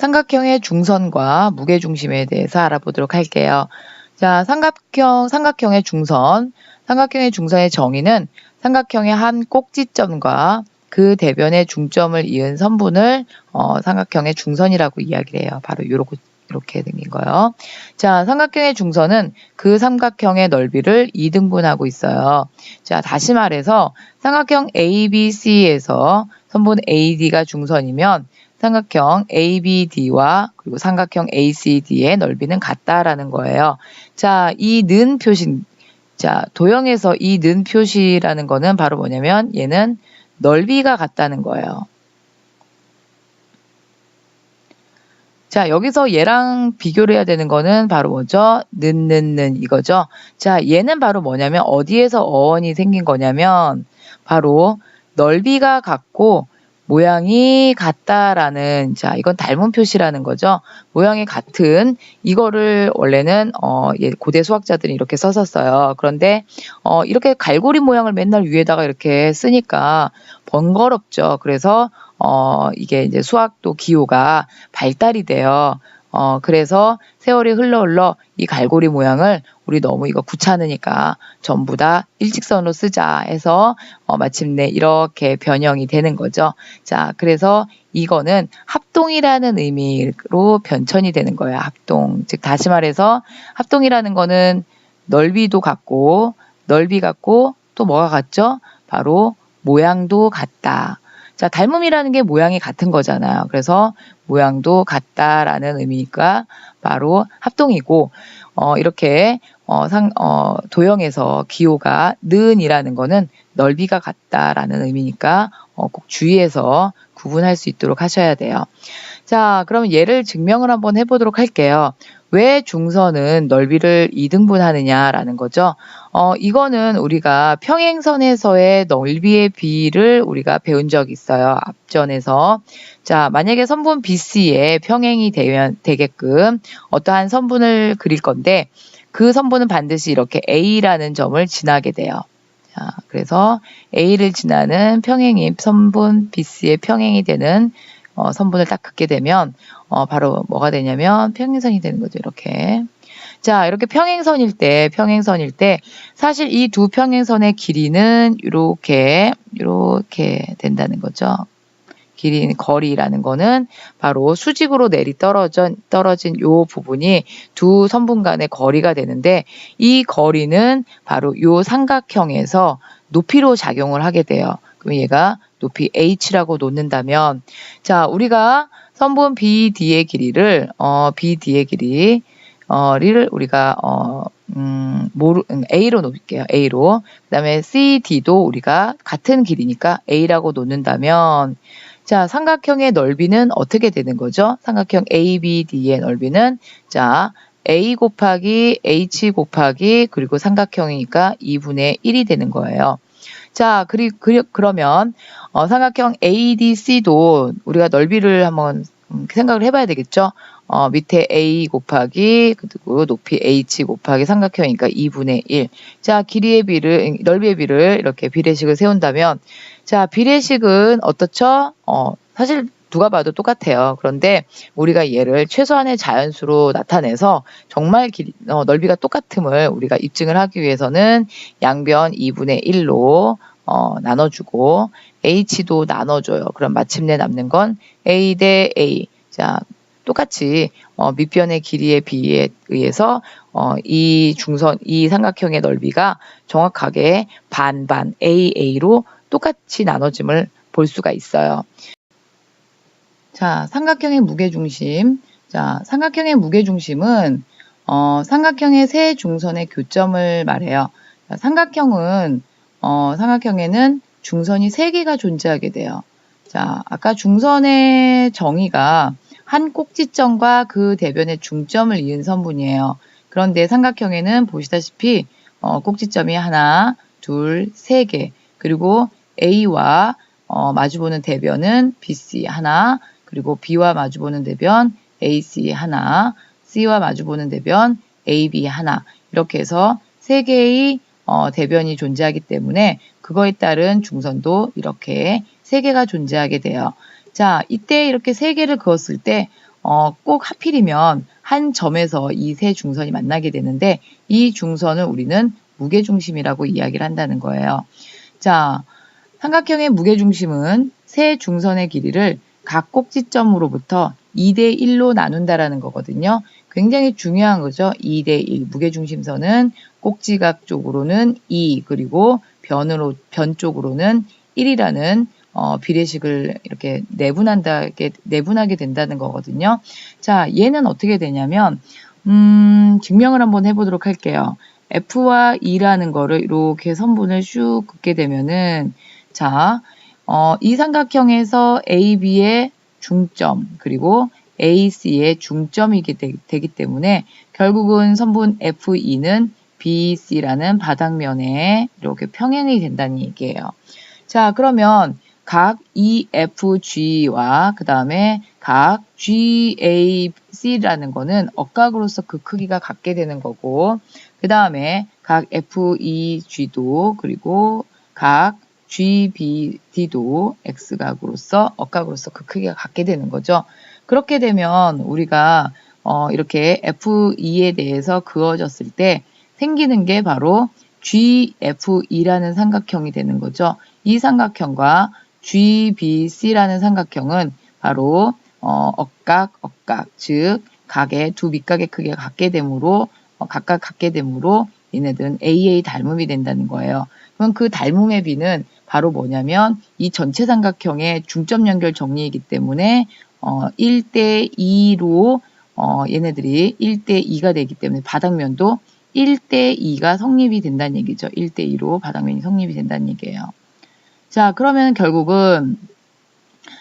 삼각형의 중선과 무게중심에 대해서 알아보도록 할게요. 자, 삼각형, 삼각형의 중선. 삼각형의 중선의 정의는 삼각형의 한 꼭지점과 그 대변의 중점을 이은 선분을 어, 삼각형의 중선이라고 이야기를 해요. 바로 요렇게 이렇게 생긴 거요. 자, 삼각형의 중선은 그 삼각형의 넓이를 2등분하고 있어요. 자, 다시 말해서 삼각형 ABC에서 선분 AD가 중선이면 삼각형 ABD와 그리고 삼각형 ACD의 넓이는 같다라는 거예요. 자, 이 는 표시, 자, 도형에서 이 는 표시라는 거는 바로 뭐냐면 얘는 넓이가 같다는 거예요. 자, 여기서 얘랑 비교를 해야 되는 거는 바로 뭐죠? 는, 는, 는 이거죠. 자, 얘는 바로 뭐냐면 어디에서 어원이 생긴 거냐면 바로 넓이가 같고 모양이 같다라는 자 이건 닮은 표시라는 거죠. 모양이 같은 이거를 원래는 어 고대 수학자들이 이렇게 썼었어요. 그런데 어 이렇게 갈고리 모양을 맨날 위에다가 이렇게 쓰니까 번거롭죠. 그래서 어 이게 이제 수학도 기호가 발달이 돼요. 어, 그래서 세월이 흘러 흘러 이 갈고리 모양을 우리 너무 이거 귀찮으니까 전부 다 일직선으로 쓰자 해서 어, 마침내 이렇게 변형이 되는 거죠. 자, 그래서 이거는 합동이라는 의미로 변천이 되는 거예요. 합동. 즉, 다시 말해서 합동이라는 거는 넓이도 같고, 넓이 같고, 또 뭐가 같죠? 바로 모양도 같다. 자, 닮음이라는 게 모양이 같은 거잖아요. 그래서 모양도 같다라는 의미가 바로 합동이고, 어, 이렇게, 어, 상, 어, 도형에서 기호가 는이라는 거는 넓이가 같다라는 의미니까, 어, 꼭 주의해서 구분할 수 있도록 하셔야 돼요. 자, 그럼 얘를 증명을 한번 해보도록 할게요. 왜 중선은 넓이를 2등분하느냐라는 거죠. 어, 이거는 우리가 평행선에서의 넓이의 비를 우리가 배운 적이 있어요. 앞전에서. 자, 만약에 선분 BC에 평행이 되면, 되게끔 어떠한 선분을 그릴 건데 그 선분은 반드시 이렇게 A라는 점을 지나게 돼요. 자, 그래서 A를 지나는 평행인 선분 BC의 평행이 되는 어, 선분을 딱 긋게 되면 어, 바로 뭐가 되냐면 평행선이 되는 거죠. 이렇게. 자, 이렇게 평행선일 때, 평행선일 때, 사실 이 두 평행선의 길이는 이렇게, 이렇게 된다는 거죠. 길이, 거리라는 거는 바로 수직으로 내리 떨어진, 떨어진 요 부분이 두 선분 간의 거리가 되는데, 이 거리는 바로 요 삼각형에서 높이로 작용을 하게 돼요. 그럼 얘가 높이 h라고 놓는다면, 자, 우리가 선분 BD의 길이를 어, BD의 길이 어를 우리가 어, 음, 모르, 음, A로 놓을게요. A로. 그 다음에 CD도 우리가 같은 길이니까 A라고 놓는다면 자, 삼각형의 넓이는 어떻게 되는 거죠? 삼각형 ABD의 넓이는 자, A 곱하기 H 곱하기 그리고 삼각형이니까 2분의 1이 되는 거예요. 자, 그리, 그, 그러면 어, 삼각형 ADC도 우리가 넓이를 한번 음, 생각을 해봐야 되겠죠. 어, 밑에 A 곱하기 그리고 높이 H 곱하기 삼각형이니까 2분의 1. 자, 길이의 비를 넓이의 비를 이렇게 비례식을 세운다면 자, 비례식은 어떻죠? 어, 사실 누가 봐도 똑같아요. 그런데 우리가 얘를 최소한의 자연수로 나타내서 정말 길, 어, 넓이가 똑같음을 우리가 입증을 하기 위해서는 양변 2분의 1로 어, 나눠주고 h도 나눠줘요. 그럼 마침내 남는 건 a 대 a. 자, 똑같이 어, 밑변의 길이의 비에 의해서 어, 이 중선, 이 삼각형의 넓이가 정확하게 반반 AA로 똑같이 나눠짐을 볼 수가 있어요. 자, 삼각형의 무게중심. 자, 삼각형의 무게중심은 어, 삼각형의 세 중선의 교점을 말해요. 자, 삼각형은 어, 삼각형에는 중선이 세 개가 존재하게 돼요. 자, 아까 중선의 정의가 한 꼭지점과 그 대변의 중점을 이은 선분이에요. 그런데 삼각형에는 보시다시피 어, 꼭지점이 하나, 둘, 세 개, 그리고 A와 어, 마주보는 대변은 BC 하나, 그리고 B와 마주보는 대변 AC 하나, C와 마주보는 대변 AB 하나 이렇게 해서 세 개의 어, 대변이 존재하기 때문에 그거에 따른 중선도 이렇게 세 개가 존재하게 돼요. 자, 이때 이렇게 세 개를 그었을 때, 어, 어, 꼭 하필이면 한 점에서 이 세 중선이 만나게 되는데 이 중선을 우리는 무게중심이라고 이야기를 한다는 거예요. 자, 삼각형의 무게중심은 세 중선의 길이를 각 꼭지점으로부터 2대 1로 나눈다라는 거거든요. 굉장히 중요한 거죠. 2대 1. 무게중심선은 꼭지각 쪽으로는 2 그리고 변으로 변 쪽으로는 1이라는 어, 비례식을 이렇게 내분한다게 내분하게 된다는 거거든요. 자, 얘는 어떻게 되냐면 음, 증명을 한번 해보도록 할게요. F와 E라는 거를 이렇게 선분을 쭉 긋게 되면은 자, 어, 이 삼각형에서 AB의 중점 그리고 AC의 중점이기 되기 때문에 결국은 선분 FE는 BC라는 바닥면에 이렇게 평행이 된다는 얘기예요. 자, 그러면 각 EFG와 그 다음에 각 GAC라는 거는 억각으로서 그 크기가 같게 되는 거고 그 다음에 각 FEG도 그리고 각 GBD도 X각으로서 억각으로서 그 크기가 같게 되는 거죠. 그렇게 되면 우리가 어, 이렇게 FE에 대해서 그어졌을 때 생기는 게 바로 GFE라는 삼각형이 되는 거죠. 이 삼각형과 GBC라는 삼각형은 바로 어, 억각, 억각, 즉 각의 두 밑각의 크기가 같게 되므로 어, 각각 같게 되므로 얘네들은 AA 닮음이 된다는 거예요. 그럼 그 닮음의 비는 바로 뭐냐면 이 전체 삼각형의 중점 연결 정리이기 때문에 어, 1대 2로 어, 얘네들이 1대 2가 되기 때문에 바닥면도 1대 2가 성립이 된다는 얘기죠. 1대 2로 바닥면이 성립이 된다는 얘기예요. 자, 그러면 결국은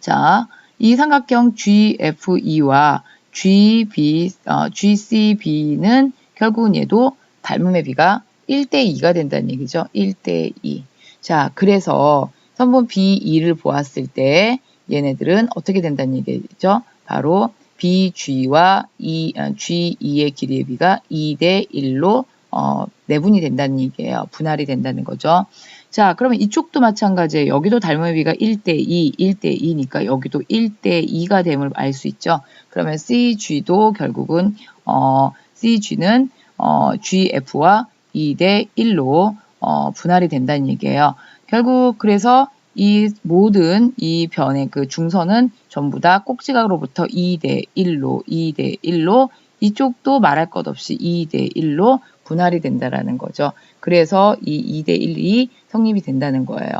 자, 이 삼각형 GFE와 GB, 어, GCB는 결국은 얘도 닮음의 비가 1대 2가 된다는 얘기죠. 1대 2. 자, 그래서 선분 B2를 보았을 때 얘네들은 어떻게 된다는 얘기죠? 바로 BG와 E, G2의 길이의 비가 2대 1로 어, 내분이 된다는 얘기예요. 분할이 된다는 거죠. 자, 그러면 이쪽도 마찬가지예요. 여기도 닮음의 비가 1대 2, 1대 2니까 여기도 1대 2가 됨을 알 수 있죠. 그러면 CG도 결국은 어, CG는 어, GF와 2대 1로 어, 분할이 된다는 얘기예요. 결국 그래서 이 모든 이 변의 그 중선은 전부 다 꼭지각으로부터 2대 1로 2대 1로 이쪽도 말할 것 없이 2대 1로 분할이 된다라는 거죠. 그래서 이 2대 1이 성립이 된다는 거예요.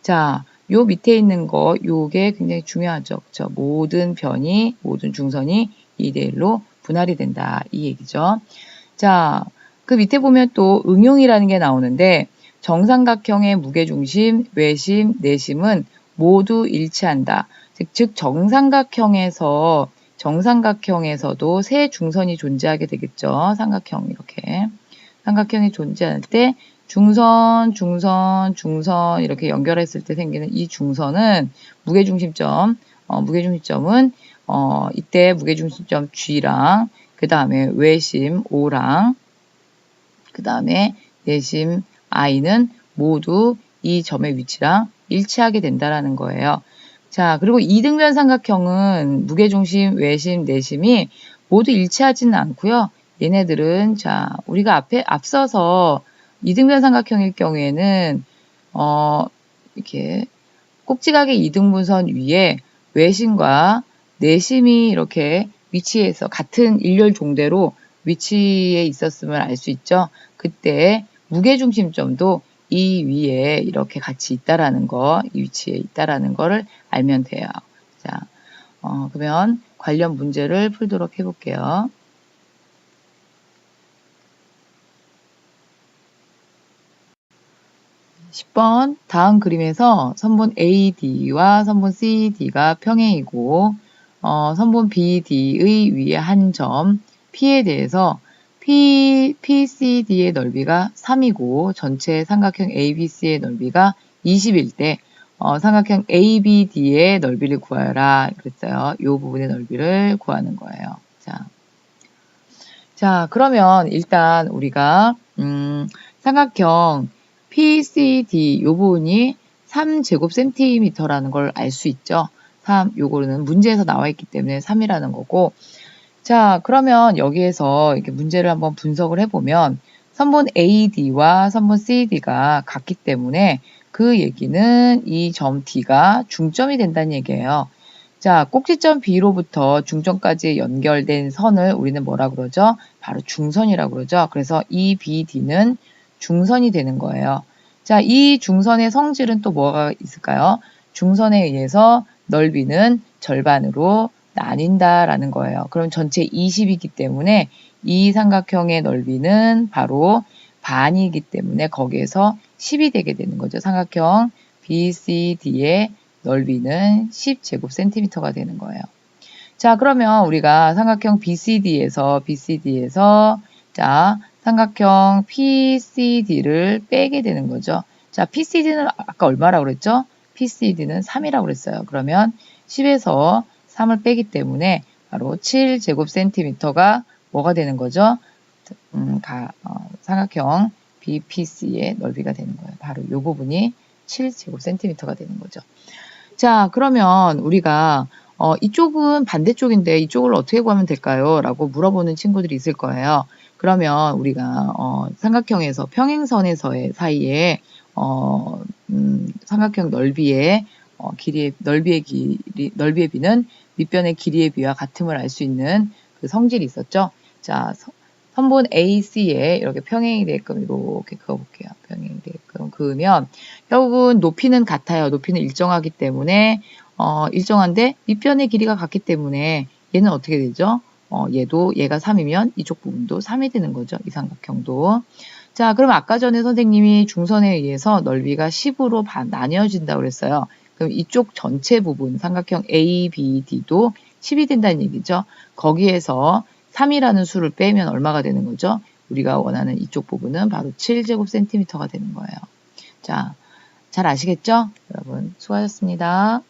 자, 요 밑에 있는 거 요게 굉장히 중요하죠. 그렇죠? 모든 변이 모든 중선이 2대 1로 분할이 된다 이 얘기죠. 자, 그 밑에 보면 또 응용이라는 게 나오는데 정삼각형의 무게중심, 외심, 내심은 모두 일치한다. 즉 정삼각형에서 정삼각형에서도 세 중선이 존재하게 되겠죠. 삼각형 이렇게 삼각형이 존재할 때 중선, 중선, 중선 이렇게 연결했을 때 생기는 이 중선은 무게중심점, 어, 무게중심점은 어, 이때 무게중심점 G랑 그 다음에 외심 O랑 그 다음에 내심 I는 모두 이 점의 위치랑 일치하게 된다라는 거예요. 자, 그리고 이등변 삼각형은 무게중심, 외심, 내심이 모두 일치하지는 않고요. 얘네들은 자, 우리가 앞에 앞서서 이등변 삼각형일 경우에는 어, 이렇게 꼭지각의 이등분선 위에 외심과 내심이 이렇게 위치해서 같은 일렬 종대로 위치에 있었음을 알 수 있죠. 그때 무게중심점도 이 위에 이렇게 같이 있다라는 거, 이 위치에 있다라는 거를 알면 돼요. 자, 어, 그러면 관련 문제를 풀도록 해볼게요. 10번 다음 그림에서 선분 AD와 선분 CD가 평행이고 어, 선분 BD의 위에 한 점 P에 대해서 P, PCD의 넓이가 3이고 전체 삼각형 ABC의 넓이가 20일 때 어, 삼각형 ABD의 넓이를 구하라 그랬어요. 이 부분의 넓이를 구하는 거예요. 자, 자 그러면 일단 우리가 음, 삼각형 PCD 이 부분이 3제곱센티미터라는 걸 알 수 있죠. 3. 요거는 문제에서 나와 있기 때문에 3이라는 거고. 자, 그러면 여기에서 이렇게 문제를 한번 분석을 해보면 선분 AD와 선분 CD가 같기 때문에 그 얘기는 이 점 D가 중점이 된다는 얘기예요. 자, 꼭지점 B로부터 중점까지 연결된 선을 우리는 뭐라 그러죠? 바로 중선이라고 그러죠. 그래서 이 BD는 중선이 되는 거예요. 자, 이 중선의 성질은 또 뭐가 있을까요? 중선에 의해서 넓이는 절반으로 나뉜다라는 거예요. 그럼 전체 20이기 때문에 이 삼각형의 넓이는 바로 반이기 때문에 거기에서 10이 되게 되는 거죠. 삼각형 BCD의 넓이는 10제곱센티미터가 되는 거예요. 자, 그러면 우리가 삼각형 BCD에서 BCD에서 자, 삼각형 PCD를 빼게 되는 거죠. 자, PCD는 아까 얼마라고 그랬죠? PCD는 3이라고 그랬어요. 그러면 10에서 3을 빼기 때문에 바로 7제곱센티미터가 뭐가 되는 거죠? 음, 가, 어, 삼각형 BPC의 넓이가 되는 거예요. 바로 이 부분이 7제곱센티미터가 되는 거죠. 자, 그러면 우리가 어, 이쪽은 반대쪽인데 이쪽을 어떻게 구하면 될까요? 라고 물어보는 친구들이 있을 거예요. 그러면 우리가 어, 삼각형에서 평행선에서의 사이에 어, 음, 삼각형 넓이의 어, 길이의 넓이의 길이 넓이의 비는 밑변의 길이의 비와 같음을 알 수 있는 그 성질이 있었죠. 자, 서, 선분 AC에 이렇게 평행이 되게끔 이렇게 그어볼게요. 평행이 되게끔 그으면 결국은 높이는 같아요. 높이는 일정하기 때문에 어, 일정한데 밑변의 길이가 같기 때문에 얘는 어떻게 되죠? 어, 얘도 얘가 3이면 이쪽 부분도 3이 되는 거죠. 이 삼각형도. 자, 그럼 아까 전에 선생님이 중선에 의해서 넓이가 10으로 나뉘어진다고 그랬어요. 그럼 이쪽 전체 부분 삼각형 ABD도 10이 된다는 얘기죠. 거기에서 3이라는 수를 빼면 얼마가 되는 거죠? 우리가 원하는 이쪽 부분은 바로 7제곱센티미터가 되는 거예요. 자, 잘 아시겠죠? 여러분, 수고하셨습니다.